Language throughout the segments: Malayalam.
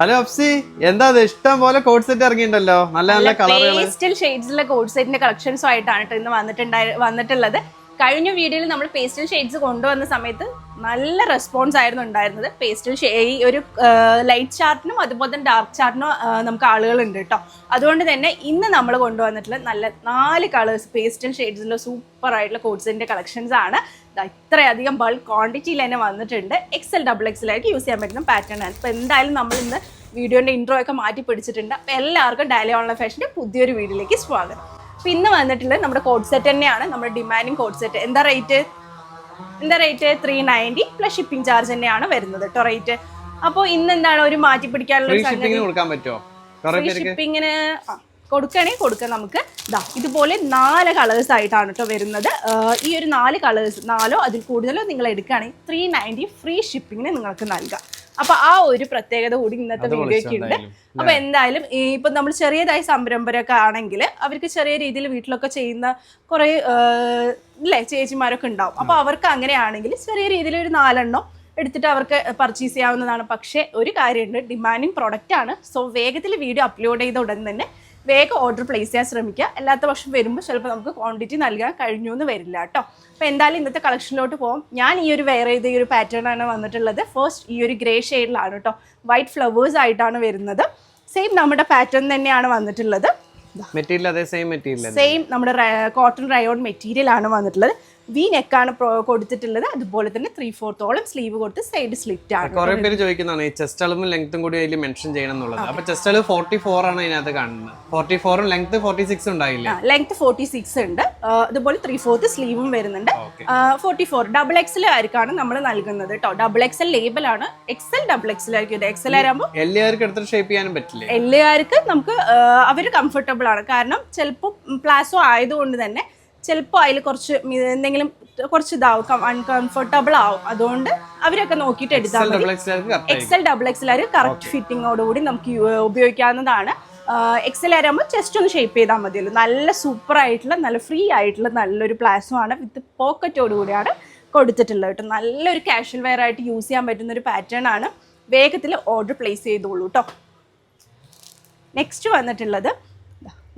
ഹലോ അപ്സി എന്താ ഇഷ്ടം പോലെ കോഡ് സെറ്റ് ഇറങ്ങിയിട്ടുണ്ടല്ലോ. നല്ല നല്ല പേസ്റ്റൽ ഷെയ്ഡ്സിലെ കോഡ് സെറ്റിന്റെ കളക്ഷൻസും ആയിട്ടാണ് ട്ടോ ഇന്ന് വന്നിട്ടുണ്ടായി വന്നിട്ടുള്ളത്. കഴിഞ്ഞ വീഡിയോയിൽ നമ്മൾ പേസ്റ്റൽ ഷെയ്ഡ്സ് കൊണ്ടുവന്ന സമയത്ത് നല്ല റെസ്പോൺസ് ആയിരുന്നു ഉണ്ടായിരുന്നത്. പേസ്റ്റൽ ഈ ഒരു ലൈറ്റ് ചാർട്ടിനും അതുപോലെ തന്നെ ഡാർക്ക് ചാർട്ടിനും നമുക്ക് ആളുകളുണ്ട് കേട്ടോ അതുകൊണ്ട് തന്നെ ഇന്ന് നമ്മൾ കൊണ്ടുവന്നിട്ടുള്ള നല്ല നാല് കളേഴ്സ് പേസ്റ്റൽ ഷെയ്ഡ്സിന്റെ സൂപ്പർ ആയിട്ടുള്ള കോഡ്സിന്റെ കളക്ഷൻസ് ആണ്. ഇത്രയധികം ബൾക്ക് ക്വാണ്ടിറ്റിയിൽ തന്നെ വന്നിട്ടുണ്ട്. എക്സൽ ഡബിൾ എക്സലായിട്ട് യൂസ് ചെയ്യാൻ പറ്റുന്ന പാറ്റേൺ ആണ്. അപ്പോൾ എന്തായാലും നമ്മൾ ഇന്ന് വീഡിയോന്റെ ഇൻട്രോ ഒക്കെ മാറ്റി പിടിച്ചിട്ടുണ്ട്. അപ്പോൾ എല്ലാവർക്കും ഡാലി ഓൺലൈൻ ഫാഷന്റെ പുതിയൊരു വീഡിയോയിലേക്ക് സ്വാഗതം. അപ്പോൾ ഇന്ന് വന്നിട്ടുള്ളത് നമ്മുടെ കോഡ് സെറ്റ് തന്നെയാണ്. നമ്മുടെ ഡിമാൻഡിങ് കോഡ് സെറ്റ് എന്താ റേറ്റ് എന്താ rate three ninety plus shipping charge തന്നെയാണ് വരുന്നത് കേട്ടോ റേറ്റ് അപ്പോൾ ഇന്ന് എന്താണ് ഒരു മാറ്റി പിടിക്കാനുള്ള ഷിപ്പിങ്ങിന് കൊടുക്കുകയാണെങ്കിൽ കൊടുക്കാം നമുക്ക്. ഇതാ ഇതുപോലെ നാല് കളേഴ്സ് ആയിട്ടാണ് കേട്ടോ വരുന്നത്. ഈ ഒരു നാല് കളേഴ്സ് നാലോ അതിൽ കൂടുതലോ നിങ്ങൾ എടുക്കുകയാണെങ്കിൽ ത്രീ നയന്റി ഫ്രീ ഷിപ്പിങ്ങിന് നിങ്ങൾക്ക് നൽകാം. അപ്പൊ ആ ഒരു പ്രത്യേകത കൂടി ഇന്നത്തെ വീഡിയോയ്ക്ക് ഉണ്ട്. അപ്പൊ എന്തായാലും ഇപ്പൊ നമ്മൾ ചെറിയതായി സംരംഭരൊക്കെ ആണെങ്കിൽ അവർക്ക് ചെറിയ രീതിയിൽ വീട്ടിലൊക്കെ ചെയ്യുന്ന കുറെ ഇല്ലേ ചേച്ചിമാരൊക്കെ ഉണ്ടാവും. അപ്പൊ അവർക്ക് അങ്ങനെയാണെങ്കിൽ ചെറിയ രീതിയിൽ ഒരു നാലെണ്ണം എടുത്തിട്ട് അവർക്ക് പർച്ചേസ് ചെയ്യാവുന്നതാണ്. പക്ഷേ ഒരു കാര്യമുണ്ട് ഡിമാൻഡിങ് പ്രൊഡക്റ്റ് ആണ്. സോ വേഗത്തിൽ വീഡിയോ അപ്ലോഡ് ചെയ്ത ഉടൻ തന്നെ വേഗം ഓർഡർ പ്ലേസ് ചെയ്യാൻ ശ്രമിക്കുക. അല്ലാത്ത പക്ഷം വരുമ്പോൾ ചിലപ്പോൾ നമുക്ക് ക്വാണ്ടിറ്റി നൽകാൻ കഴിഞ്ഞു എന്ന് വരില്ല കേട്ടോ. അപ്പോൾ എന്തായാലും ഇന്നത്തെ കളക്ഷനിലോട്ട് പോകും ഞാൻ ഈ ഒരു വെയർ ചെയ്ത ഈ ഒരു പാറ്റേൺ ആണ് വന്നിട്ടുള്ളത്. ഫസ്റ്റ് ഈ ഒരു ഗ്രേ ഷെയ്ഡിലാണ് കേട്ടോ. വൈറ്റ് ഫ്ലവേഴ്സ് ആയിട്ടാണ് വരുന്നത്. സെയിം നമ്മുടെ പാറ്റേൺ തന്നെയാണ് വന്നിട്ടുള്ളത്. മെറ്റീരിയൽ അതേ സെയിം മെറ്റീരിയൽ സെയിം നമ്മുടെ കോട്ടൺ റയോൺ മെറ്റീരിയൽ ആണ് വന്നിട്ടുള്ളത്. വി നെക്കാണ് കൊടുത്തിട്ടുള്ളത്. അതുപോലെ തന്നെ ത്രീ ഫോർത്തോളം സ്ലീവ് കൊടുത്ത് സൈഡ് സ്ലിറ്റ് ആണ്. കുറെ പേര് ചോദിക്കുന്നതാണ് ഈ ചെസ്റ്റ് അളവും ലെങ്ത്തും കൂടി അതിൽ മെൻഷൻ ചെയ്യണം എന്നുള്ളത്. അപ്പൊ ചെസ്റ്റ് അളവ് ഫോർട്ടി ഫോർ ആണ് അതിനകത്ത് കാണുന്നത്. ഫോർട്ടി ഫോറും ലെങ്ത് ഫോർട്ടി സിക്സ് ഉണ്ടായില്ല? ലെങ്ത് ഫോർട്ടി സിക്സ് ഉണ്ട്. അതുപോലെ ത്രീ ഫോർത്ത് സ്ലീവും വരുന്നുണ്ട്. ഫോർട്ടി ഫോർ ഡബിൾ എക്സൽ ആയിരിക്കാണ് നമ്മൾ നൽകുന്നത് കേട്ടോ ഡബിൾ എക്സൽ ലേബലാണ് എക്സൽ ഡബിൾ എക്സൽ ആയിരിക്കും. എക്സൽ ആകുമ്പോൾ എല്ലാവർക്കും എടുത്തിട്ട് ഷേപ്പ് ചെയ്യാനും പറ്റില്ല? എല്ലാവർക്കും നമുക്ക് അവർ കംഫർട്ടബിൾ ആണ്. കാരണം ചിലപ്പോൾ പ്ലാസോ ആയതുകൊണ്ട് തന്നെ ചിലപ്പോൾ അതിൽ കുറച്ച് എന്തെങ്കിലും കുറച്ച് ഇതാവും അൺകംഫർട്ടബിൾ ആവും. അതുകൊണ്ട് അവരൊക്കെ നോക്കിയിട്ട് എടുത്താൽ മതി. എക്സൽ ഡബിൾ എക്സൽ ആര് കറക്റ്റ് ഫിറ്റിങ്ങോടുകൂടി നമുക്ക് ഉപയോഗിക്കാവുന്നതാണ്. എക്സൽ ആകുമ്പോൾ ചെസ്റ്റ് ഒന്ന് ഷേപ്പ് ചെയ്താൽ മതിയല്ലോ. നല്ല സൂപ്പർ ആയിട്ടുള്ള നല്ല ഫ്രീ ആയിട്ടുള്ള നല്ലൊരു പ്ലാസോ ആണ് വിത്ത് പോക്കറ്റോട് കൂടിയാണ് കൊടുത്തിട്ടുള്ളത് കേട്ടോ. നല്ലൊരു കാഷ്വൽ വെയർ ആയിട്ട് യൂസ് ചെയ്യാൻ പറ്റുന്ന ഒരു പാറ്റേൺ ആണ്. വേഗത്തിൽ ഓർഡർ പ്ലേസ് ചെയ്തോളൂ കേട്ടോ. നെക്സ്റ്റ് വന്നിട്ടുള്ളത്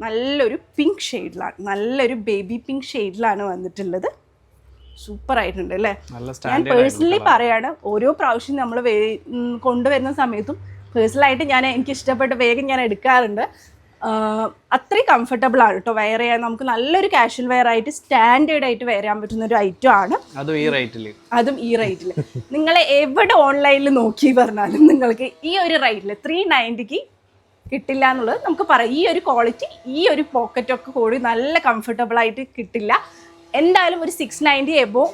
നല്ലൊരു പിങ്ക് ഷെയ്ഡിലാണ് നല്ലൊരു ബേബി പിങ്ക് ഷെയ്ഡിലാണ് വന്നിട്ടുള്ളത്. സൂപ്പർ ആയിട്ടുണ്ട് അല്ലേ? ഞാൻ പേഴ്സണലി പറയാണ് ഓരോ പ്രാവശ്യം നമ്മൾ കൊണ്ടുവരുന്ന സമയത്തും പേഴ്സണലായിട്ട് ഞാൻ എനിക്ക് ഇഷ്ടപ്പെട്ട വേഗം ഞാൻ എടുക്കാറുണ്ട്. അത്രയും കംഫർട്ടബിൾ ആണ് കേട്ടോ വെയർ ചെയ്യാൻ നമുക്ക് നല്ലൊരു കാഷ്വൽ വെയർ ആയിട്ട് സ്റ്റാൻഡേർഡ് ആയിട്ട് വെയർ ചെയ്യാൻ പറ്റുന്ന ഒരു ഐറ്റം ആണ്. അതും ഈ റേറ്റിൽ അതും ഈ റേറ്റിൽ നിങ്ങൾ എവിടെ ഓൺലൈനിൽ നോക്കി പറഞ്ഞാലും നിങ്ങൾക്ക് ഈ ഒരു റേറ്റിൽ ത്രീ നയന്റിക്ക് കിട്ടില്ല എന്നുള്ളത് നമുക്ക് പറയാം. ഈ ഒരു ക്വാളിറ്റി ഈ ഒരു പോക്കറ്റൊക്കെ കൂടി നല്ല കംഫർട്ടബിൾ ആയിട്ട് കിട്ടില്ല. എന്തായാലും ഒരു സിക്സ് നയന്റി എബോ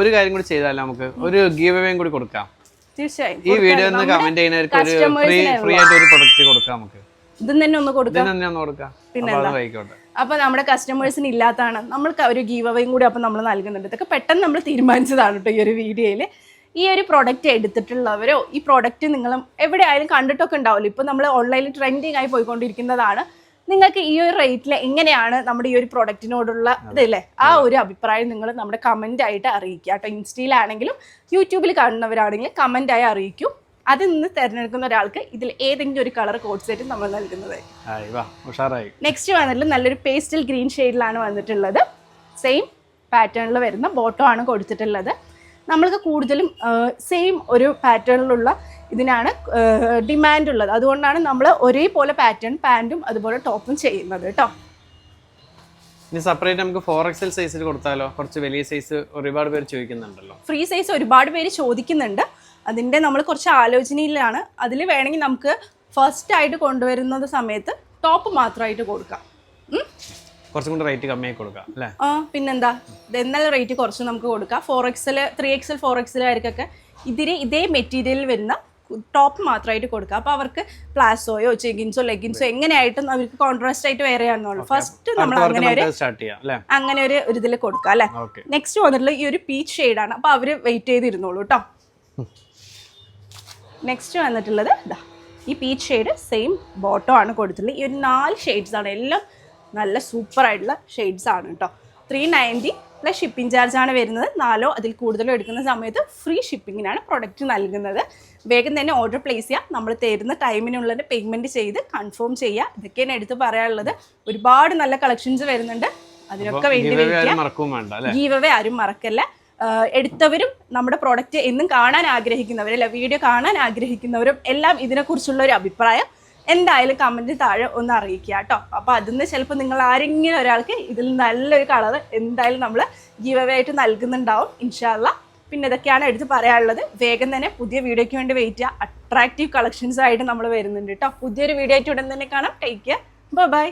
ഒരു കാര്യം കൂടി ചെയ്താൽ നമുക്ക്? ഒരു ഗീവ് അവേയും കൂടി കൊടുക്കാം. തീർച്ചയായും. ഈ വീഡിയോ ഒന്ന് കമന്റ് ചെയ്യുന്നവർക്ക് ഒരു ഫ്രീ ഫ്രീ ആയിട്ട് ഒരു പ്രൊഡക്റ്റ് കൊടുക്കാം നമുക്ക്. ഇതും തന്നെ ഒന്ന് കൊടുക്കാം. പിന്നെ അപ്പൊ നമ്മുടെ കസ്റ്റമേഴ്സിന് ഇല്ലാത്തതാണ്. നമ്മൾക്ക് ഒരു ഗീവ് അവേയും കൂടി അപ്പൊ നമ്മൾ നൽകുന്നുണ്ട്. ഇതൊക്കെ പെട്ടെന്ന് നമ്മൾ തീരുമാനിച്ചതാണ് കേട്ടോ ഈ ഒരു വീഡിയോയിൽ ഈ ഒരു പ്രോഡക്റ്റ് എടുത്തിട്ടുള്ളവരോ ഈ പ്രോഡക്റ്റ് നിങ്ങൾ എവിടെ ആയാലും കണ്ടിട്ടൊക്കെ ഉണ്ടാവുമല്ലോ. ഇപ്പോൾ നമ്മൾ ഓൺലൈനിൽ ട്രെൻഡിങ് ആയി പോയിക്കൊണ്ടിരിക്കുന്നതാണ്. നിങ്ങൾക്ക് ഈ ഒരു റേറ്റിൽ എങ്ങനെയാണ് നമ്മുടെ ഈ ഒരു പ്രൊഡക്റ്റിനോടുള്ള ഇതല്ലേ ആ ഒരു അഭിപ്രായം നിങ്ങൾ നമ്മുടെ കമന്റ് ആയിട്ട് അറിയിക്കുക കേട്ടോ. ഇൻസ്റ്റയിലാണെങ്കിലും യൂട്യൂബിൽ കാണുന്നവരാണെങ്കിലും കമന്റ് ആയി അറിയിക്കും. അതിൽ നിന്ന് തിരഞ്ഞെടുക്കുന്ന ഒരാൾക്ക് ഇതിൽ ഏതെങ്കിലും ഒരു കളർ കോഡ് സെറ്റ് നമ്മൾ നൽകുന്നത്. നെക്സ്റ്റ് വന്നിട്ട് നല്ലൊരു പേസ്റ്റൽ ഗ്രീൻ ഷെയ്ഡിലാണ് വന്നിട്ടുള്ളത്. സെയിം പാറ്റേണിൽ വരുന്ന ബോട്ടോ ആണ് കൊടുത്തിട്ടുള്ളത്. നമ്മൾക്ക് കൂടുതലും സെയിം ഒരു പാറ്റേണിലുള്ള ഇതിനാണ് ഡിമാൻഡ് ഉള്ളത്. അതുകൊണ്ടാണ് നമ്മൾ ഒരേപോലെ പാറ്റേൺ പാന്റും അതുപോലെ ടോപ്പും ചെയ്യുന്നത് കേട്ടോ. ഇനി സെപ്പറേറ്റ് നമുക്ക് ഫോർ എക്സൽ സൈസിൽ കൊടുത്താലോ? കുറച്ച് വലിയ സൈസ് ഒരുപാട് പേര് ചോദിക്കുന്നുണ്ടല്ലോ. ഫ്രീ സൈസ് ഒരുപാട് പേര് ചോദിക്കുന്നുണ്ട്. അതിന്റെ നമ്മൾ കുറച്ച് ആലോചനയിലാണ്. അതിൽ വേണമെങ്കിൽ നമുക്ക് ഫസ്റ്റ് ആയിട്ട് കൊണ്ടുവരുന്നത് സമയത്ത് ടോപ്പ് മാത്രമായിട്ട് കൊടുക്കാം? കുറച്ചും കൂടി റേറ്റ് കമ്മിയായി കൊടുക്കാം അല്ലേ? ആ പിന്നെന്താ? എന്നാലും റേറ്റ് കുറച്ച് നമുക്ക് കൊടുക്കാം. Four XL three XL four എക്സലുകാർക്കൊക്കെ ഇതിന് ഇതേ മെറ്റീരിയൽ വരുന്ന ടോപ്പ് മാത്രമായിട്ട് കൊടുക്കുക അപ്പോൾ അവർക്ക് പ്ലാസോയോ ചെഗിൻസോ ലെഗിൻസോ എങ്ങനെയായിട്ടും അവർക്ക് കോൺട്രാസ്റ്റ് ആയിട്ട് വേറെ ചെയ്യാന്നുള്ളൂ ഫസ്റ്റ് നമ്മൾ അങ്ങനെ ഒരു അങ്ങനെ ഒരു ഇതിൽ കൊടുക്കുക അല്ലേ? നെക്സ്റ്റ് വന്നിട്ടുള്ള ഈ ഒരു പീച്ച് ഷെയ്ഡാണ് അപ്പോൾ അവർ വെയിറ്റ് ചെയ്തിരുന്നോളൂ കേട്ടോ നെക്സ്റ്റ് വന്നിട്ടുള്ളത് ഇതാ ഈ പീച്ച് ഷെയ്ഡ് സെയിം ബോട്ടോ ആണ് കൊടുത്തിട്ടുള്ളത്. ഈ ഒരു നാല് ഷെയ്ഡ്സ് ആണ്. എല്ലാം നല്ല സൂപ്പർ ആയിട്ടുള്ള ഷെയ്ഡ്സ് ആണ് കേട്ടോ ത്രീ നയന്റി പ്ലസ് ഷിപ്പിംഗ് ചാർജാണ് വരുന്നത്. നാലോ അതിൽ കൂടുതലോ എടുക്കുന്ന സമയത്ത് ഫ്രീ ഷിപ്പിങ്ങിനാണ് പ്രൊഡക്റ്റ് നൽകുന്നത്. വേഗം തന്നെ ഓർഡർ പ്ലേസ് ചെയ്യുക നമ്മൾ തരുന്ന ടൈമിനുള്ളത് പേയ്മെന്റ് ചെയ്ത് കൺഫേം ചെയ്യുക ഇതൊക്കെയാണ് എടുത്ത് പറയാനുള്ളത്. ഒരുപാട് നല്ല കളക്ഷൻസ് വരുന്നുണ്ട്. അതിനൊക്കെ വേണ്ടി ഗീവവേ ആരും മറക്കല്ല. എടുത്തവരും നമ്മുടെ പ്രോഡക്റ്റ് എന്നും കാണാൻ ആഗ്രഹിക്കുന്നവരും അല്ല വീഡിയോ കാണാൻ ആഗ്രഹിക്കുന്നവരും എല്ലാം ഇതിനെക്കുറിച്ചുള്ള ഒരു അഭിപ്രായം എന്തായാലും കമന്റ് താഴെ ഒന്ന് അറിയിക്കുക കേട്ടോ. അപ്പോൾ അതിൽ ചിലപ്പോൾ നിങ്ങൾ ആരെങ്കിലും ഒരാൾക്ക് ഇതിൽ നല്ലൊരു കളർ എന്തായാലും നമ്മൾ ഗീവവേ ആയിട്ട് നൽകുന്നുണ്ടാവും ഇൻഷാല്ല പിന്നെ ഇതൊക്കെയാണ് എടുത്ത് പറയാനുള്ളത്. വേഗം തന്നെ പുതിയ വീഡിയോയ്ക്ക് വേണ്ടി വെയിറ്റ് ചെയ്യുക. അട്രാക്റ്റീവ് കളക്ഷൻസ് ആയിട്ട് നമ്മൾ വരുന്നുണ്ട് കേട്ടോ. പുതിയൊരു വീഡിയോ ആയിട്ട് ഉടൻ തന്നെ കാണാം. Take care bye